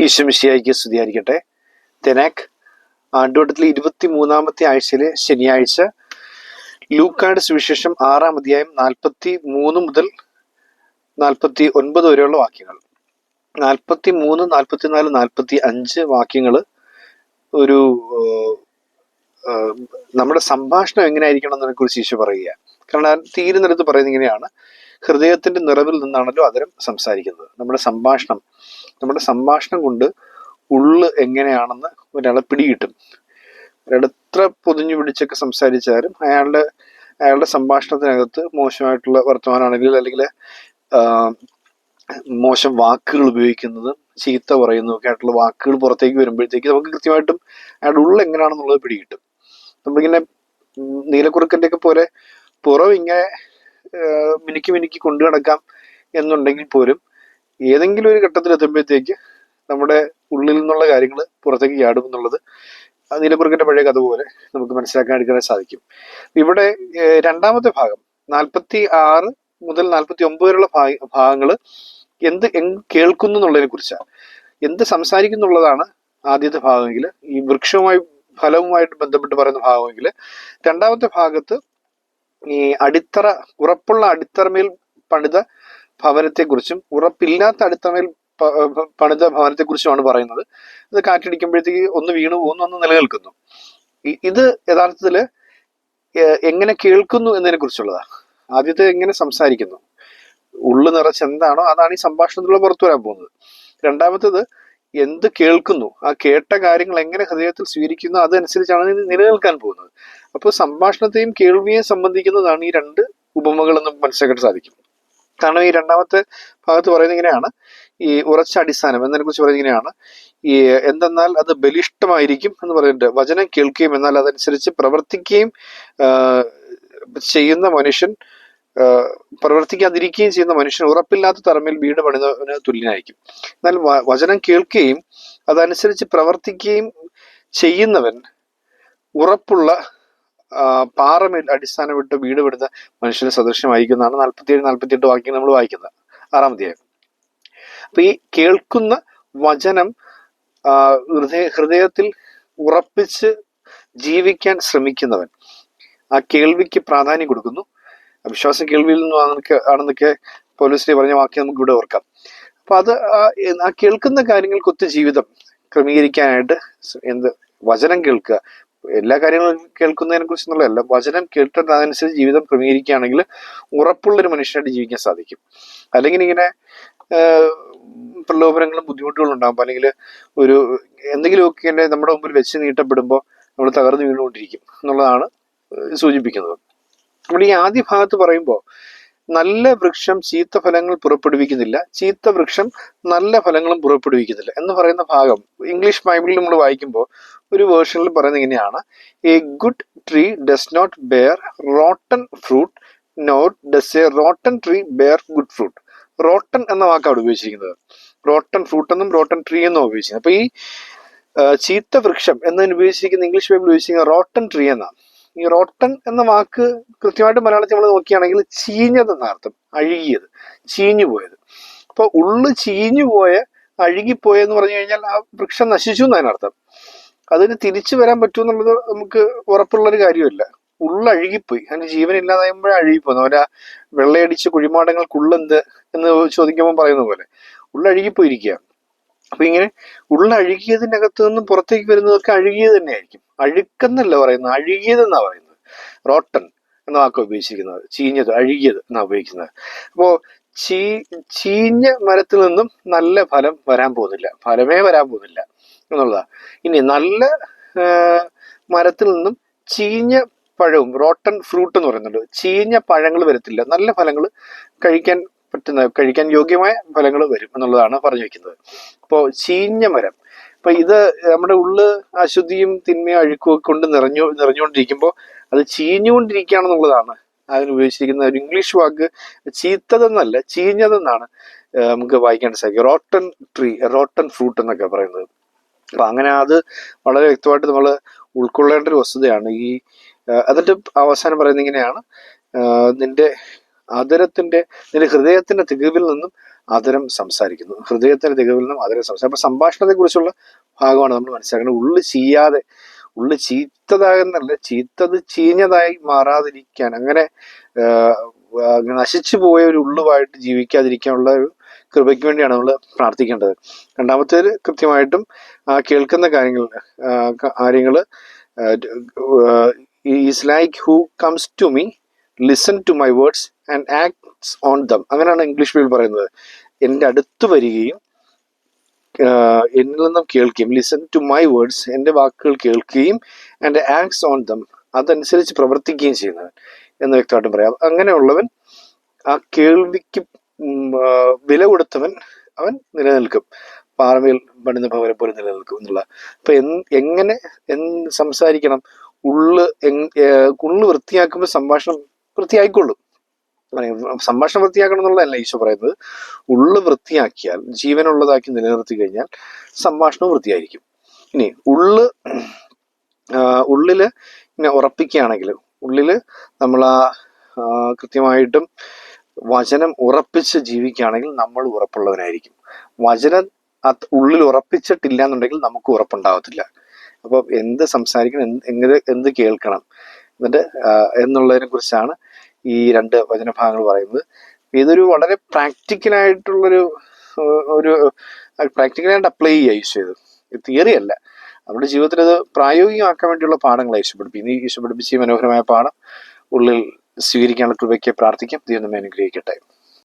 ഈശ്വമിശിയായിക്ക് സ്തുതിയായിരിക്കട്ടെ. തെനാക് ആണ്ടുവട്ടത്തിലെ ഇരുപത്തി മൂന്നാമത്തെ ആഴ്ചയിലെ ശനിയാഴ്ച ലൂക്കാട് സുവിശേഷം ആറാം അധ്യായം നാൽപ്പത്തി മൂന്ന് മുതൽ നാൽപ്പത്തി ഒൻപത് വരെയുള്ള വാക്യങ്ങൾ. നാൽപ്പത്തി മൂന്ന് നാൽപ്പത്തി നാല് നാൽപ്പത്തി അഞ്ച് വാക്യങ്ങൾ ഒരു നമ്മുടെ സംഭാഷണം എങ്ങനെയായിരിക്കണം എന്നതിനെ കുറിച്ച് ഈശോ പറയുക കാരണം തീരുന്നിടത്ത് പറയുന്നത് ഇങ്ങനെയാണ്. ഹൃദയത്തിന്റെ നിറവിൽ നിന്നാണല്ലോ അതരം സംസാരിക്കുന്നത്. നമ്മുടെ സംഭാഷണം നമ്മുടെ സംഭാഷണം കൊണ്ട് ഉള്ള് എങ്ങനെയാണെന്ന് ഒരാളെ പിടികിട്ടും. ഒരാൾ എത്ര പൊതിഞ്ഞു പിടിച്ചൊക്കെ സംസാരിച്ചാലും അയാളുടെ അയാളുടെ സംഭാഷണത്തിനകത്ത് മോശമായിട്ടുള്ള വർത്തമാനമാണെങ്കിൽ അല്ലെങ്കിൽ മോശം വാക്കുകൾ ഉപയോഗിക്കുന്നതും ചീത്ത പറയുന്നതും ഒക്കെ ആയിട്ടുള്ള വാക്കുകൾ പുറത്തേക്ക് വരുമ്പോഴത്തേക്ക് നമുക്ക് കൃത്യമായിട്ടും അയാളുടെ ഉള്ളിൽ എങ്ങനെയാണെന്നുള്ളത് പിടികിട്ടും. നമ്മളിങ്ങനെ നീലക്കുറുക്കന്റെ ഒക്കെ പോലെ പുറം ഇങ്ങനെ മിനുക്കി മിനുക്കി കൊണ്ടു നടക്കാം എന്നുണ്ടെങ്കിൽ പോലും ഏതെങ്കിലും ഒരു ഘട്ടത്തിൽ എത്തുമ്പോഴത്തേക്ക് നമ്മുടെ ഉള്ളിൽ നിന്നുള്ള കാര്യങ്ങൾ പുറത്തേക്ക് ചാടും എന്നുള്ളത് ആ നീലക്കുറുക്കന്റെ പഴയ കഥ പോലെ നമുക്ക് മനസ്സിലാക്കാൻ എടുക്കാൻ സാധിക്കും. ഇവിടെ രണ്ടാമത്തെ ഭാഗം നാൽപ്പത്തി ആറ് മുതൽ നാൽപ്പത്തി ഒമ്പത് വരെയുള്ള ഭാഗങ്ങൾ എന്ത് കേൾക്കുന്നു എന്നുള്ളതിനെ കുറിച്ചാണ്. എന്ത് സംസാരിക്കുന്നുള്ളതാണ് ആദ്യത്തെ ഭാഗമെങ്കിൽ ഈ വൃക്ഷവുമായി ഫലവുമായിട്ട് ബന്ധപ്പെട്ട് പറയുന്ന ഭാഗമെങ്കിൽ രണ്ടാമത്തെ ഭാഗത്ത് ഈ അടിത്തറ ഉറപ്പുള്ള അടിത്തറമേൽ പണിത ഭവനത്തെക്കുറിച്ചും ഉറപ്പില്ലാത്ത പ- പണിത ഭവനത്തെക്കുറിച്ചുമാണ് പറയുന്നത്. ഇത് കാറ്റടിക്കുമ്പോഴത്തേക്ക് ഒന്ന് വീണു പോകുന്നു ഒന്ന് നിലനിൽക്കുന്നു. ഇത് യഥാർത്ഥത്തിൽ എങ്ങനെ കേൾക്കുന്നു എന്നതിനെ കുറിച്ചുള്ളതാ ആദ്യത്തെ എങ്ങനെ സംസാരിക്കുന്നു? ഉള്ളു നിറച്ച് എന്താണോ അതാണ് ഈ സംഭാഷണത്തിലൂടെ പുറത്തു വരാൻ പോകുന്നത്. രണ്ടാമത്തേത് എന്ത് കേൾക്കുന്നു? ആ കേട്ട കാര്യങ്ങൾ എങ്ങനെ ഹൃദയത്തിൽ സ്വീകരിക്കുന്നു? അതനുസരിച്ചാണ് നിലനിൽക്കാൻ പോകുന്നത്. അപ്പോൾ സംഭാഷണത്തെയും കേൾവിയെയും സംബന്ധിക്കുന്നതാണ് ഈ രണ്ട് ഉപമകൾ എന്ന് മനസ്സിലാക്കാൻ സാധിക്കും. കാരണം ഈ രണ്ടാമത്തെ ഭാഗത്ത് പറയുന്നത് ഇങ്ങനെയാണ്. ഈ ഉറച്ച അടിസ്ഥാനം എന്നതിനെ കുറിച്ച് പറയുന്നത് ഇങ്ങനെയാണ്. ഈ എന്തെന്നാൽ അത് ബലിഷ്ടമായിരിക്കും എന്ന് പറയുന്നുണ്ട്. വചനം കേൾക്കുകയും എന്നാൽ അതനുസരിച്ച് പ്രവർത്തിക്കുകയും ചെയ്യുന്ന മനുഷ്യൻ പ്രവർത്തിക്കാതിരിക്കുകയും ചെയ്യുന്ന മനുഷ്യൻ ഉറപ്പില്ലാത്ത തറമിൽ വീട് പണിതവന് തുല്യനായിരിക്കും. എന്നാൽ വചനം കേൾക്കുകയും അതനുസരിച്ച് പ്രവർത്തിക്കുകയും ചെയ്യുന്നവൻ ഉറപ്പുള്ള ആ, അടിസ്ഥാനം വിട്ട് വീട് വിടുന്ന മനുഷ്യന് സദൃശ്യമായിരിക്കുന്നതാണ് നാൽപ്പത്തിയേഴ് നാൽപ്പത്തിയെട്ട് വാക്യം നമ്മൾ വായിക്കുന്നത്. ആറാം അധ്യായം. അപ്പൊ ഈ കേൾക്കുന്ന വചനം ഹൃദയ ഹൃദയത്തിൽ ഉറപ്പിച്ച് ജീവിക്കാൻ ശ്രമിക്കുന്നവൻ ആ കേൾവിക്ക് പ്രാധാന്യം കൊടുക്കുന്നു. വിശ്വാസം കേൾവിയിൽ നിന്നും ആണെന്നൊക്കെ പോലീസിനെ പറഞ്ഞ വാക്യം നമുക്ക് ഇവിടെ ഓർക്കാം. അപ്പൊ അത് ആ കേൾക്കുന്ന കാര്യങ്ങൾക്കൊത്ത് ജീവിതം ക്രമീകരിക്കാനായിട്ട് എന്ത് വചനം കേൾക്കുക എല്ലാ കാര്യങ്ങളും കേൾക്കുന്നതിനെ കുറിച്ചെന്നുള്ളതല്ല വചനം കേട്ടിട്ട് അതനുസരിച്ച് ജീവിതം ക്രമീകരിക്കുകയാണെങ്കിൽ ഉറപ്പുള്ളൊരു മനുഷ്യനായിട്ട് ജീവിക്കാൻ സാധിക്കും. അല്ലെങ്കിൽ ഇങ്ങനെ പ്രലോഭനങ്ങളും ബുദ്ധിമുട്ടുകളും ഉണ്ടാകുമ്പോൾ അല്ലെങ്കിൽ ഒരു എന്തെങ്കിലുമൊക്കെ ഇങ്ങനെ നമ്മുടെ മുമ്പിൽ വെച്ച് നീട്ടപ്പെടുമ്പോൾ നമ്മൾ തകർന്നു വീണുകൊണ്ടിരിക്കും എന്നുള്ളതാണ് സൂചിപ്പിക്കുന്നത്. നമ്മൾ ഈ ആദ്യ ഭാഗത്ത് പറയുമ്പോൾ നല്ല വൃക്ഷം ചീത്ത ഫലങ്ങൾ പുറപ്പെടുവിക്കുന്നില്ല. ചീത്ത വൃക്ഷം നല്ല ഫലങ്ങളും പുറപ്പെടുവിക്കുന്നില്ല. എന്ന് പറയുന്ന ഭാഗം ഇംഗ്ലീഷ് ബൈബിളിൽ നമ്മൾ വായിക്കുമ്പോൾ ഒരു വേർഷനിൽ പറയുന്നത് ഇങ്ങനെയാണ്. A good tree does not bear rotten fruit not does a rotten tree bear good fruit rotten എന്ന വാക്കാണ് ഉപയോഗിച്ചിരിക്കുന്നത്. റോട്ടൺ ഫ്രൂട്ട് എന്നും റോട്ടൺ ട്രീ എന്നും ഉപയോഗിച്ചിരിക്കുന്നത്. അപ്പൊ ഈ ചീത്ത വൃക്ഷം എന്നതിന് ഉപയോഗിച്ചിരിക്കുന്ന ഇംഗ്ലീഷ് ബൈബിൾ ഉപയോഗിച്ചിരിക്കുന്ന റോട്ടൺ ട്രീ എന്നാണ്. ഈ റോട്ടൺ എന്ന വാക്ക് കൃത്യമായിട്ട് മലയാളത്തിൽ നമ്മൾ നോക്കുകയാണെങ്കിൽ ചീഞ്ഞത് എന്നർത്ഥം അഴുകിയത് ചീഞ്ഞു പോയത് അപ്പൊ ഉള്ളു ചീഞ്ഞു പോയ അഴുകിപ്പോയെന്ന് പറഞ്ഞു കഴിഞ്ഞാൽ ആ വൃക്ഷം നശിച്ചു എന്നതിന് അർത്ഥം. അതിന് തിരിച്ചു വരാൻ പറ്റുമെന്നുള്ളത് നമുക്ക് ഉറപ്പുള്ളൊരു കാര്യമല്ല. ഉള്ള അഴുകിപ്പോയി. അതിന് ജീവൻ ഇല്ലാതായുമ്പോഴേ അഴുകിപ്പോയി അവരെ വെള്ളയടിച്ച് കുഴിമാടങ്ങൾക്കുള്ളെന്ത് എന്ന് ചോദിക്കുമ്പോൾ പറയുന്ന പോലെ. ഉള്ള അഴുകിപ്പോയിരിക്കുക അപ്പൊ ഇങ്ങനെ ഉള്ള അഴുകിയതിനകത്ത് നിന്നും പുറത്തേക്ക് വരുന്നതൊക്കെ അഴുകിയത് തന്നെയായിരിക്കും. അഴുക്കെന്നല്ല പറയുന്നത് അഴുകിയതെന്നാണ് പറയുന്നത്. റോട്ടൺ എന്ന വാക്ക് ഉപയോഗിച്ചിരിക്കുന്നത്. ചീഞ്ഞത് അഴുകിയത് എന്നാ ഉപയോഗിക്കുന്നത്. അപ്പോ ചീ ചീഞ്ഞ മരത്തിൽ നിന്നും നല്ല ഫലം വരാൻ പോകുന്നില്ല. ഫലമേ വരാൻ പോകുന്നില്ല എന്നുള്ളതാ. ഇനി നല്ല മരത്തിൽ നിന്നും ചീഞ്ഞ പഴവും റോട്ടൺ ഫ്രൂട്ട് എന്ന് പറയുന്നുണ്ട്. ചീഞ്ഞ പഴങ്ങൾ വരത്തില്ല. നല്ല ഫലങ്ങൾ കഴിക്കാൻ പറ്റുന്ന കഴിക്കാൻ യോഗ്യമായ ഫലങ്ങൾ വരും എന്നുള്ളതാണ് പറഞ്ഞു വെക്കുന്നത്. അപ്പോൾ ചീഞ്ഞ മരം അപ്പൊ ഇത് നമ്മുടെ ഉള്ള് അശുദ്ധിയും തിന്മയും അഴുക്കും ഒക്കെ കൊണ്ട് നിറഞ്ഞു നിറഞ്ഞുകൊണ്ടിരിക്കുമ്പോൾ അത് ചീഞ്ഞുകൊണ്ടിരിക്കുകയാണെന്നുള്ളതാണ് അതിന് ഉപയോഗിച്ചിരിക്കുന്ന ഒരു ഇംഗ്ലീഷ് വാക്ക്. ചീത്തതെന്നല്ല ചീഞ്ഞതെന്നാണ് നമുക്ക് വായിക്കാൻ സാധിക്കും റോട്ടൺ ട്രീ റോട്ടൺ ഫ്രൂട്ട് എന്നൊക്കെ പറയുന്നത്. അപ്പൊ അങ്ങനെ അത് വളരെ വ്യക്തമായിട്ട് നമ്മൾ ഉൾക്കൊള്ളേണ്ട ഒരു വസ്തുതയാണ് ഈ എന്നിട്ട് അവസാനം പറയുന്നത് ഇങ്ങനെയാണ്. നിന്റെ അതരത്തിന്റെ നിന്റെ ഹൃദയത്തിന്റെ തികവിൽ നിന്നും അതരം സംസാരിക്കുന്നു. ഹൃദയത്തിന്റെ തികവിൽ നിന്നും അതരം സംസാരിക്കും അപ്പൊ സംഭാഷണത്തെ കുറിച്ചുള്ള ഭാഗമാണ് നമ്മൾ മനസ്സിലാക്കുന്നത് ഉള്ളു ചെയ്യാതെ ഉള്ളു ചീത്തതാകുന്നല്ല ചീത്തത് ചീഞ്ഞതായി മാറാതിരിക്കാൻ അങ്ങനെ നശിച്ചു പോയ ഒരു ഉള്ളുവായിട്ട് ജീവിക്കാതിരിക്കാനുള്ള ഒരു കൃപയ്ക്ക് വേണ്ടിയാണ് നമ്മൾ പ്രാർത്ഥിക്കേണ്ടത്. രണ്ടാമത്തേത് കൃത്യമായിട്ടും കേൾക്കുന്ന കാര്യങ്ങൾ കാര്യങ്ങൾ is like who comes to me listen to my words and acts on them അങ്ങനെയാണ് ഇംഗ്ലീഷ് ബൈബിൾ പറയുന്നത്. എന്റെ അടുത്ത് വരികയും എന്നിൽ നിന്നും കേൾക്കുകയും ലിസൺ ടു മൈ വേർഡ്സ് എന്റെ വാക്കുകൾ കേൾക്കുകയും ആൻഡ് ആക്ട്സ് ഓൺ ദം അതനുസരിച്ച് പ്രവർത്തിക്കുകയും ചെയ്യുന്നവൻ എന്ന് വ്യക്തമായിട്ടും പറയാം. അങ്ങനെയുള്ളവൻ ആ കേൾവിക്ക് വില കൊടുത്തവൻ അവൻ നിലനിൽക്കും. പാറമേൽ പണിന്ന ഭവനെ പോലെ നിലനിൽക്കും എന്നുള്ള. അപ്പൊ എങ്ങനെ സംസാരിക്കണം? ഉള്ള് ഉള്ള് വൃത്തിയാക്കുമ്പോൾ സംഭാഷണം വൃത്തിയായിക്കൊള്ളും. സംഭാഷണം വൃത്തിയാക്കണം എന്നുള്ളതല്ല ഈശോ പറയുന്നത്. ഉള്ളു വൃത്തിയാക്കിയാൽ ജീവനുള്ളതാക്കി നിലനിർത്തി കഴിഞ്ഞാൽ സംഭാഷണം വൃത്തിയായിരിക്കും. ഇനി ഉള്ള് ഉള്ളിൽ ഇങ്ങനെ ഉറപ്പിക്കുകയാണെങ്കിൽ ഉള്ളിൽ നമ്മൾ ആ കൃത്യമായിട്ടും വചനം ഉറപ്പിച്ച് ജീവിക്കുകയാണെങ്കിൽ നമ്മൾ ഉറപ്പുള്ളവനായിരിക്കും. വചനം ഉള്ളിൽ ഉറപ്പിച്ചിട്ടില്ല എന്നുണ്ടെങ്കിൽ നമുക്ക് ഉറപ്പുണ്ടാവത്തില്ല. അപ്പൊ എന്ത് സംസാരിക്കണം എങ്ങനെ എന്ത് കേൾക്കണം എന്നിട്ട് എന്നുള്ളതിനെ കുറിച്ചാണ് ഈ രണ്ട് വചനഭാഗങ്ങൾ പറയുന്നത്. ഇതൊരു വളരെ പ്രാക്ടിക്കലായിട്ടുള്ളൊരു ഒരു പ്രാക്ടിക്കലായിട്ട് അപ്ലൈ ചെയ്യുക ഈശോ ഇത്. തിയറി അല്ല. നമ്മുടെ ജീവിതത്തിൽ അത് പ്രായോഗികമാക്കാൻ വേണ്ടിയുള്ള പാഠങ്ങൾ ഈശോ ഈ ഈശോ മനോഹരമായ പാഠം ഉള്ളിൽ സ്വീകരിക്കാനുള്ള കൃപയ്ക്ക് പ്രാർത്ഥിക്കാം. ദൈവം നമ്മെ അനുഗ്രഹിക്കട്ടെ.